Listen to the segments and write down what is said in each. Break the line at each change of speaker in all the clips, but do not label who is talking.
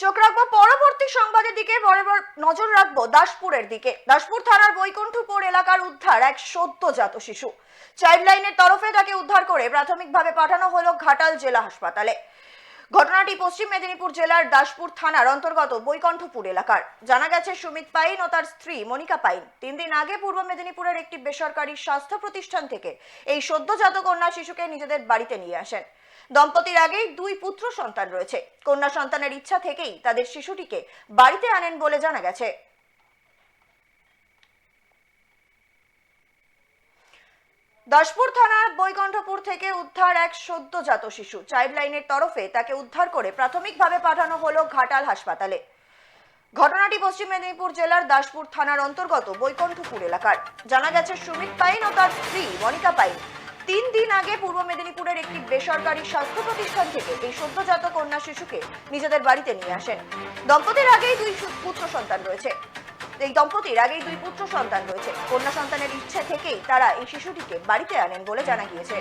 চোখ রাখব। পরবর্তী সংবাদের দিকে বরাবর নজর রাখব দাসপুরের দিকে। দাসপুর থানার বৈকুণ্ঠপুর এলাকার উদ্ধার এক সদ্যজাত শিশু। চাইল্ড লাইনের তরফে তাকে উদ্ধার করে প্রাথমিকভাবে পাঠানো হলো ঘাটাল জেলা হাসপাতালে। ঘটনাটি পশ্চিম মেদিনীপুর জেলার দাসপুর থানার অন্তর্গত বৈকণ্ঠপুর এলাকার। জানা গেছে, সুমিত পাইন ও তার স্ত্রী মনিকা পাইন তিন দিন আগে পূর্ব মেদিনীপুরের একটি বেসরকারি স্বাস্থ্য প্রতিষ্ঠান থেকে এই সদ্যজাত কন্যা শিশুকে নিজেদের বাড়িতে নিয়ে আসেন। দম্পতির আগেই দুই পুত্র সন্তান রয়েছে। কন্যা সন্তানের ইচ্ছা থেকেই তাদের শিশুটিকে বাড়িতে আনেন বলে জানা গেছে। দাসপুর থানার বৈকণ্ঠপুর থেকে উদ্ধার এক সদ্যজাত শিশু। চাইল্ড লাইনের তরফে তাকে উদ্ধার করে প্রাথমিকভাবে পাঠানো হলো ঘাটাল হাসপাতালে। ঘটনাটি পশ্চিম মেদিনীপুর জেলার দাসপুর থানার অন্তর্গত বৈকণ্ঠপুর এলাকার। জানা গেছে, সুমিত পাইন ও তার স্ত্রী মনিকা পাইন তিন দিন আগে পূর্ব মেদিনীপুরের একটি বেসরকারি স্বাস্থ্য প্রতিষ্ঠান থেকে এই সদ্যজাত কন্যা শিশুকে নিজেদের বাড়িতে নিয়ে আসেন। দম্পতির আগেই দুই পুত্র সন্তান রয়েছে। এই দম্পতির আগেই দুই পুত্র সন্তান রয়েছে। কন্যা সন্তানের ইচ্ছে থেকেই তারা এই শিশুটিকে বাড়িতে আনেন বলে জানা গিয়েছে।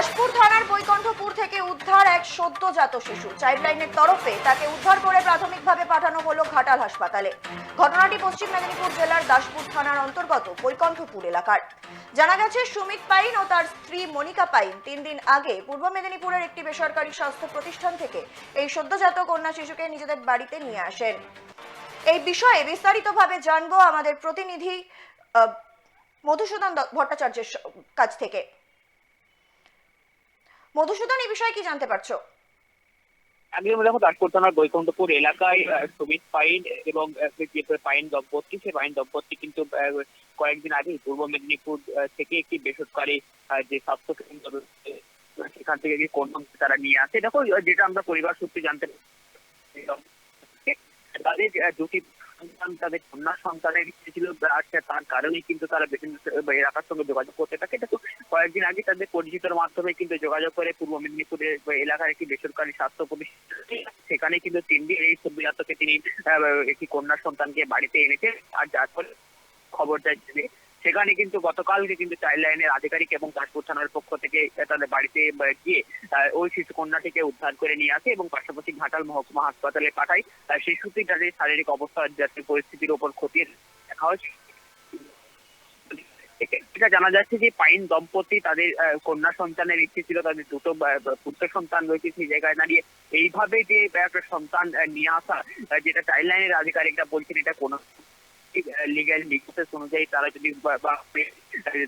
দাসপুর থানার বৈকণ্ঠপুর থেকে উদ্ধার এক সদ্যজাত শিশু। চাইল্ড লাইনের তরফে তাকে উদ্ধার করে প্রাথমিকভাবে পাঠানো হলো ঘাটাল হাসপাতালে। ঘটনাটি পশ্চিম মেদিনীপুর জেলার দাসপুর থানার অন্তর্গত বৈকণ্ঠপুর এলাকার। জানা গেছে, সুমিত পাইন ও তার স্ত্রী মনিকা পাইন তিন দিন আগে পূর্ব মেদিনীপুরের একটি বেসরকারি স্বাস্থ্য প্রতিষ্ঠান থেকে এই সদ্যজাত কন্যা শিশুকে নিজেদের বাড়িতে নিয়ে আসেন। এই বিষয়ে বিস্তারিতভাবে জানব আমাদের প্রতিনিধি মধুসূদন ভট্টাচার্যের কাছ থেকে। মধুসূদন, এই বিষয়ে কি জানতে পারছ?
দেখো বৈকুণ্ঠপুর এলাকায় সুমিত পাইন এবং পাইন দম্পতি সে পাইন দম্পতি কিন্তু কয়েকদিন আগে পূর্ব মেদিনীপুর থেকে একটি বেসরকারি যে স্বাস্থ্য কেন্দ্র সেখান থেকে কন্ডম তারা নিয়ে আসে। দেখো, যেটা আমরা পরিবার সূত্রে জানতে তাদের দুটি সন্তান তাদের কন্যা সন্তানের ইচ্ছে ছিল তার কারণেই কিন্তু তারা এলাকার সঙ্গে যোগাযোগ করতে থাকে। তো কয়েকদিন আগে তাদের পরিচিতর মাধ্যমে কিন্তু যোগাযোগ করে পূর্ব মেদিনীপুরের এলাকার একটি বেসরকারি স্বাস্থ্য প্রতিষ্ঠান। সেখানে কিন্তু তিন দিন এই সদ্যজাতকে তিনি একটি কন্যা সন্তানকে বাড়িতে এনেছে আর যার ফলে খবরটা জেনে সেখানে কিন্তু গতকালকে কিন্তু চাইল্ড লাইনের আধিকারিক এবং দাসপুর থানার পক্ষ থেকে তাদের বাড়িতে গিয়ে ওই শিশু কন্যাটিকে উদ্ধার করে নিয়ে আসে এবং পাশাপাশি ঘাটাল মহকুমা হাসপাতালে পাঠায়। শিশুটি তাদের শারীরিক অবস্থা যাতে পরিস্থিতির উপর খতিয়ে দেখা হয় এটা জানা যাচ্ছে যে পাইন দম্পতি তাদের কন্যা সন্তানের ইচ্ছে ছিল, তাদের দুটো পুত্র সন্তান রয়েছে সেই জায়গায় দাঁড়িয়ে। এইভাবে যে একটা সন্তান নিয়ে আসা যেটা চাইল্ড লাইনের আধিকারিকরা বলছেন, এটা কোনো লিগ্যাল প্রসেস অনুযায়ী তারা যদি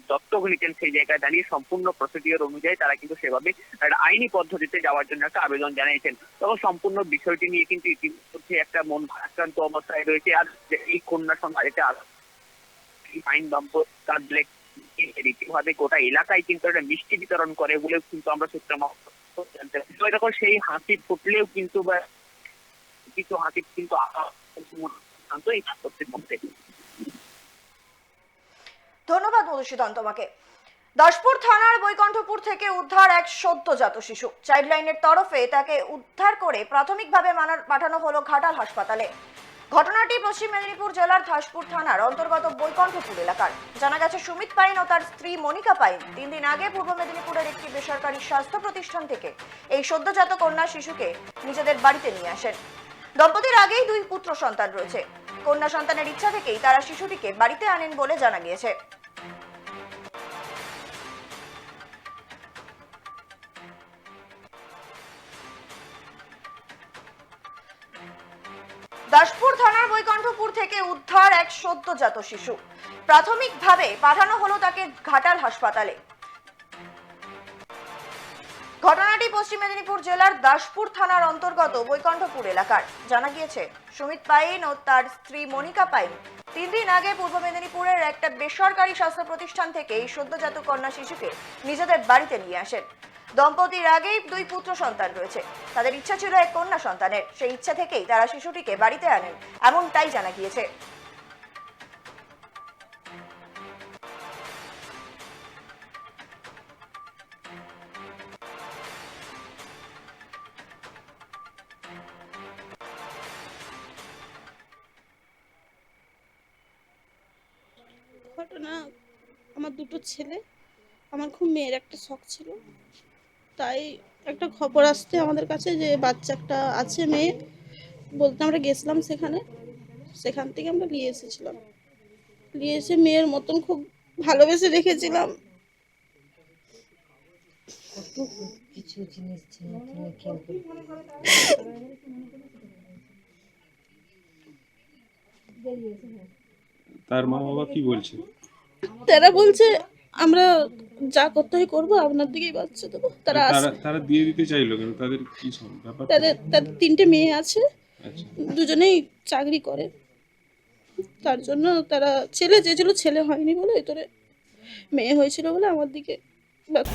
দত্তক নিতেন সেই জায়গায় দাঁড়িয়ে সম্পূর্ণ প্রসিডিওর অনুযায়ী তারা কিন্তু সেভাবে আইনি পদ্ধতিতে যাওয়ার জন্য একটা আবেদন জানিয়েছেন তবে সম্পূর্ণ বিষয়টি নিয়ে কিন্তু ইতিমধ্যে একটা মন ভারাক্রান্ত অবস্থায় রয়েছে। আর এই কন্যা সন্তান এটা আইন দম্পতি তার রীতিভাবে গোটা এলাকায় কিন্তু একটা মিষ্টি বিতরণ করে বলেও কিন্তু আমরা সূত্রে জানতে সেই হাসি ফুটলেও কিন্তু বা, কিছু হাসি কিন্তু শান্ত এই দাম্পত্যের মধ্যে
ধন্যবাদ মধুসূদন তোমাকে। দাসপুর থানার বৈকণ্ঠপুর থেকে উদ্ধার এক সদ্যজাত শিশু। চাইল্ড লাইনের তরফে তাকে উদ্ধার করে প্রাথমিকভাবে পাঠানো হলো ঘাটাল হাসপাতালে। ঘটনাটি পশ্চিম মেদিনীপুর জেলার দাসপুর থানার অন্তর্গত বৈকণ্ঠপুর এলাকার। জানা গেছে, সুমিত পাইন ও তার স্ত্রী মনিকা পাইন তিন দিন আগে পূর্ব মেদিনীপুরের একটি বেসরকারি স্বাস্থ্য প্রতিষ্ঠান থেকে এই সদ্যজাত কন্যা শিশুকে নিজেদের বাড়িতে নিয়ে আসেন। দম্পতির আগেই দুই পুত্র সন্তান রয়েছে। কন্যা সন্তানের ইচ্ছা থেকেই তারা শিশুটিকে বাড়িতে আনেন বলে জানা গিয়েছে। দাসপুর থানার বৈকণ্ঠপুর থেকে উদ্ধার এক সদ্যজাত শিশু। প্রাথমিকভাবে পাঠানো হলো তাকে ঘাটাল হাসপাতালে। ঘটনাটি পশ্চিম মেদিনীপুর জেলার দাসপুর থানার অন্তর্গত বৈকণ্ঠপুর এলাকার। জানা গিয়েছে, সুমিত পাইন ও তার স্ত্রী মনিকা পাইন তিন দিন আগে পূর্ব মেদিনীপুরের একটা বেসরকারি স্বাস্থ্য প্রতিষ্ঠান থেকে এই সদ্যজাত কন্যা শিশুকে নিজেদের বাড়িতে নিয়ে আসেন। দম্পতির আগেই দুই পুত্র সন্তান রয়েছে। তাদের ইচ্ছা ছিল এক কন্যা সন্তানের। সেই ইচ্ছা থেকেই তারা শিশুটিকে বাড়িতে আনেন, এমনটাই জানা গিয়েছে।
ঘটনা আমার দুটো ছেলে আমার খুব মেয়ের একটা শখ ছিল। তাই একটা খবর আসতে আমাদের কাছে যে বাচ্চা একটা আছে মেয়ে বলতে আমরা গেছিলাম সেখানে। সেখান থেকে আমরা নিয়ে এসেছিলাম। নিয়ে এসে মেয়ের মতন খুব ভালোবেসে রেখেছিলাম।
কিছু জিনিস
তার মা বাবা কি বলছে?
তারা বলছে আমরা যা করতে হয় করব আপনার দিকেই বাচ্চা দেবো। তারা
তারা তারা দিয়ে দিতে চাইলো কেন? তাদের কি সম- ব্যাপার?
তাদের তাদের তিনটে মেয়ে আছে
আচ্ছা।
দুজনেই চাকরি করে। তার জন্য তারা ছেলে চেয়েছিল ছেলে হয়নি বলে ভিতরে মেয়ে হয়েছিল বলে আমার দিকে বা-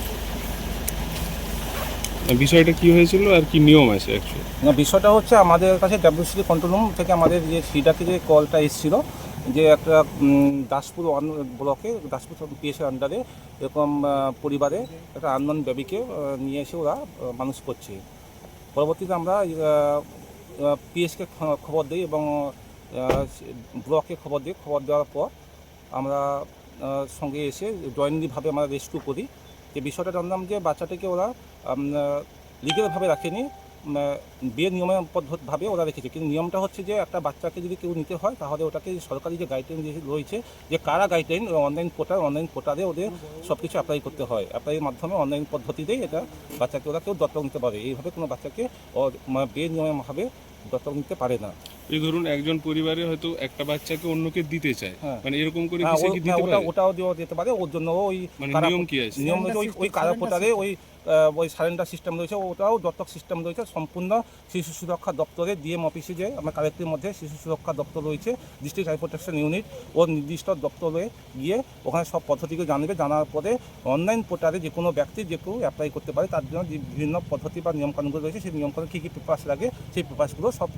বিষয়টা কি হয়েছিল আর কি নিয়ম আছে অ্যাকচুয়ালি
না বিষয়টা হচ্ছে আমাদের কাছে ডাব্লিউসি কন্ট্রোল রুম থেকে আমাদের যে সিডাকে যে কলটা এসেছিল যে একটা দাসপুর ব্লকে, দাসপুর পিএসের আন্ডারে এরকম পরিবারে একটা আননোন বেবিকে নিয়ে এসে ওরা মানুষ করছে। পরবর্তীতে আমরা পিএসকে খবর দিই এবং ব্লকে খবর দিই। খবর দেওয়ার পর আমরা সঙ্গে এসে জয়েন্টলিভাবে আমরা রেস্কিউ করি। যে বিষয়টা জানলাম যে বাচ্চাটাকে ওরা লিগেলভাবে রাখেনি। বিয়ের নিয়মের পদ্ধতিভাবে ওরা রেখেছে। কিন্তু নিয়মটা হচ্ছে যে একটা বাচ্চাকে যদি কেউ নিতে হয় তাহলে ওটাকে সরকারি যে গাইডলাইন যে রয়েছে যে কারা গাইডলাইন অনলাইন পোর্টাল অনলাইন পোর্টালে ওদের সব কিছু অ্যাপ্লাই করতে হয়। অ্যাপ্লাইয়ের মাধ্যমে অনলাইন পদ্ধতিতেই এটা বাচ্চাকে ওরা কেউ দত্তক নিতে পারে। এইভাবে কোনো বাচ্চাকে বিয়ের নিয়মভাবে দত্তক নিতে পারে না।
এই ধরুন একজন পরিবারে হয়তো একটা বাচ্চাকে অন্যকে দিতে চায়।
হ্যাঁ।
মানে এরকম করে
হ্যাঁ, হ্যাঁ,
দিতে
ওটা
পারে?
ওটাও দেওয়া যেতে পারে। ওর জন্য ওই
মানে নিয়ম কি আছে?
নিয়ম ওই ওই কারা পোর্টালে ওই ওই সারেন্ডার সিস্টেম রয়েছে, ওটাও দত্তক সিস্টেম রয়েছে, সম্পূর্ণ শিশু সুরক্ষা দপ্তরে, ডিএম অফিসে যে আমার কালেক্টরের মধ্যে শিশু সুরক্ষা দপ্তর রয়েছে ডিস্ট্রিক্ট চাইল্ড প্রোটেকশন ইউনিট ও নির্দিষ্ট দপ্তরে গিয়ে ওখানে সব পদ্ধতিকে জানবে, জানার পরে অনলাইন পোর্টালে যে কোনো ব্যক্তি যে কেউ অ্যাপ্লাই করতে পারে, তার জন্য যে বিভিন্ন পদ্ধতি বা নিয়মকানুনগুলো রয়েছে, সেই নিয়মকানুন কী কী পেপার্স লাগে, সেই পেপার্সগুলো সব